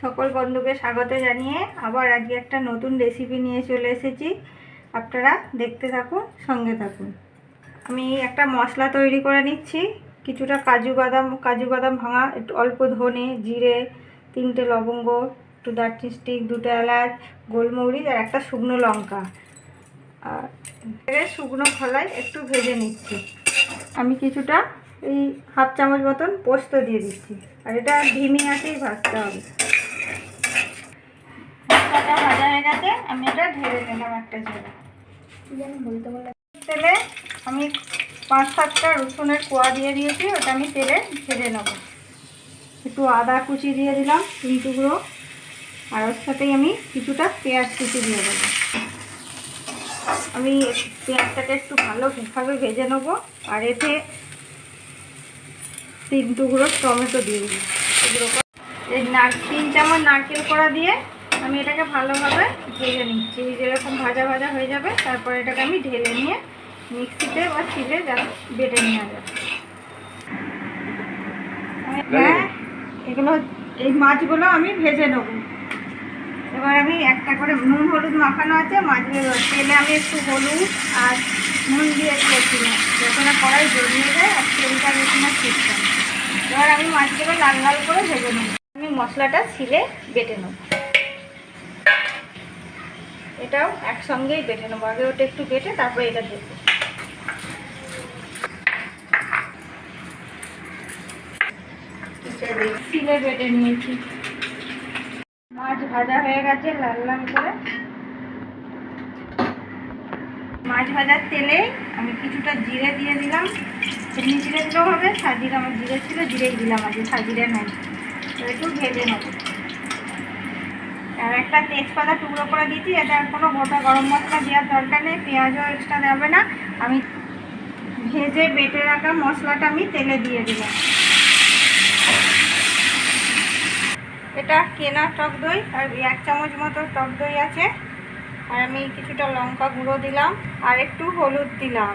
সকল বন্ধুকে স্বাগত জানিয়ে আবার আজকে একটা নতুন রেসিপি নিয়ে চলে এসেছি। আপনারা দেখতে থাকুন, সঙ্গে থাকুন। আমি একটা মশলা তৈরি করে নিচ্ছি। কিছুটা কাজু বাদাম কাজু বাদাম ভাঙা, একটু অল্প ধনে, জিরে, তিনটে লবঙ্গ, একটু দারচিনি স্টিক দুটো এলাচ, গোলমরিচ আর একটা শুকনো লঙ্কা। আর শুকনো খোলায় একটু ভেজে নিচ্ছি। আমি কিছুটা এই হাফ চামচ মতন পোস্ত দিয়ে দিচ্ছি। আর এটা ধিমি আঁচেই ভাজতে হবে। মশলাটা ভাজা হয়ে গেছে, আমি এটা ঢেলে নিলাম একটা বলে তেলে আমি পাঁচ সাতটা রসুনের কোয়া দিয়ে দিয়েছি, ওটা আমি তেলে ভেজে নেব। একটু আদা কুচি দিয়ে দিলাম, তিন টুকরো। আর ওর সাথেই আমি কিছুটা পেঁয়াজ কুচি দিয়ে দেবো। আমি পেঁয়াজটাকে একটু ভালোভাবে ভেজে নেব, আর এতে তিন টুকরো টমেটো দিয়ে টুকরো এই নার তিন চামচ নারকেল কড়া দিয়ে আমি এটাকে ভালোভাবে ভেজে নিচ্ছি। যেরকম ভাজা ভাজা হয়ে যাবে তারপর এটাকে আমি ঢেলে নিয়ে মিক্সিতে বা ছিলে যা বেটে নেওয়া যাবে। হ্যাঁ এগুলো এই মাছগুলো আমি ভেজে নেব। এবার আমি একটা করে নুন হলুদ মাখানো আছে মাছগুলো তেলে আমি একটু হলুদ আর নুন দিয়ে দিয়েছিলাম যাতে না কড়াই জড়িয়ে যায় আর তেলটা বেশি না ঠিকঠাক এবার আমি মাছগুলো লাল লাল করে ভেজে নেব। আমি মশলাটা ছিলে বেটে নেব। এটাও একসঙ্গেই বেটে নেব। আগে ওটা একটু বেটে তারপরে এটা দেবো মাছ ভাজা হয়ে গেছে লাল লাল করে। মাছ ভাজার তেলে আমি কিছুটা জিরে দিয়ে দিলাম। এমনি জিরে দিলেও হবে সাজিরে আমার জিরে ছিল, জিরেই দিলাম আজকে সাজিরে নাই একটু ভেজে নেব। আর একটা তেজপাতা টুকরো করে দিয়েছি এটা আর কোনো গোটা গরম মশলা দেওয়ার দরকার নেই, পেঁয়াজও এক্সট্রা দেবে না। আমি ভেজে বেটে রাখা মশলাটা আমি তেলে দিয়ে দিলাম। এটা কেনা টক দই, আর এক চামচ মতো টক দই আছে। আর আমি কিছুটা লঙ্কা গুঁড়ো দিলাম, আর একটু হলুদ দিলাম।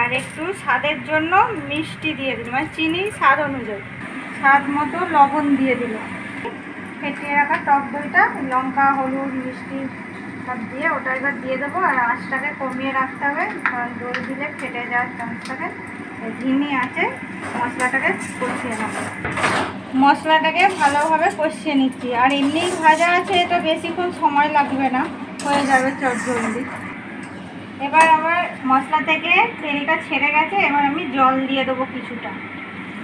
আর একটু স্বাদের জন্য মিষ্টি দিয়ে দিলাম মানে চিনি স্বাদ অনুযায়ী। স্বাদ মতো লবণ দিয়ে দিলাম। ফেটিয়ে রাখা টক দইটা, লঙ্কা, হলুদ, মিষ্টি সব দিয়ে ওটা এবার দিয়ে দেবো। আর আঁচটাকে কমিয়ে রাখতে হবে, কারণ দই দিলে ফেটে যাওয়ার চান্স থাকে ধিমি আছে, মশলাটাকে কষিয়ে নেব। মশলাটাকে ভালোভাবে কষিয়ে নিচ্ছি। আর এমনিই ভাজা আছে এটা বেশিক্ষণ সময় লাগবে না। হয়ে যাবে চটজলদি এবার আমার মশলা থেকে তেলটা ছেড়ে গেছে, এবার আমি জল দিয়ে দেবো কিছুটা।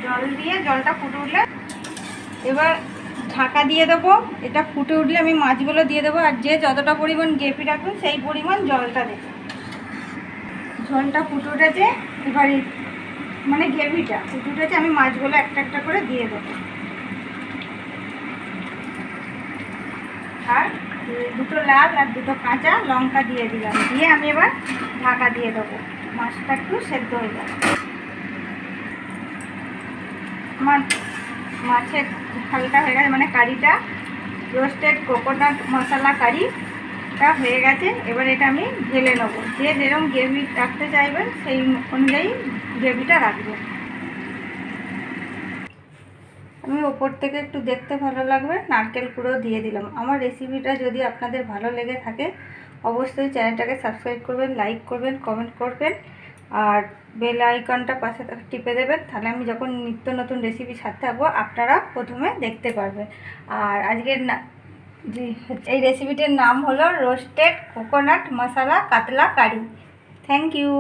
জল দিয়ে জলটা ফুটে উঠলে, এবার ঢাকা দিয়ে দেবো। এটা ফুটে উঠলে আমি মাছগুলো দিয়ে দেবো। আর যে যতটা পরিমাণ গেপি রাখবেন সেই পরিমাণ জলটা দেবো। ঝোলটা ফুটে উঠেছে, এবার মানে গ্রেভিটা ফুটে উঠেছে, আমি মাছগুলো একটা একটা করে দিয়ে দেবো। আর দুটো লাল আর দুটো কাঁচা লঙ্কা দিয়ে দিলাম। দিয়ে আমি এবার ঢাকা দিয়ে দেবো। মাছটা একটু সেদ্ধ হয়ে যাবে আমার মাছের হালকা হয়ে গেছে মানে কারিটা রোস্টেড কোকোনাট মশলা কারিটা হয়ে গেছে। এবার এটা আমি ঢেলে নেব। যে যেরকম গ্রেভি রাখতে চাইবেন, সেই অনুযায়ী গ্রেভিটা রাখবেন আমি ওপর থেকে একটু দেখতে ভালো লাগবে, নারকেল কুড়ো দিয়ে দিলাম। আমার রেসিপিটা যদি আপনাদের ভালো লেগে থাকে, অবশ্যই চ্যানেলটাকে সাবস্ক্রাইব করবেন লাইক করবেন কমেন্ট করবেন। আর বেল আইকনটা পাশে টিপে দেবেন, তাহলে আমি যখন নিত্য নতুন রেসিপি সাথে থাকব আপনারা প্রথমে দেখতে পারবেন। আর আজকের না এই রেসিপিটির নাম হলো রোস্টেড কোকোনাট মশলা কাতলা কারি। Thank you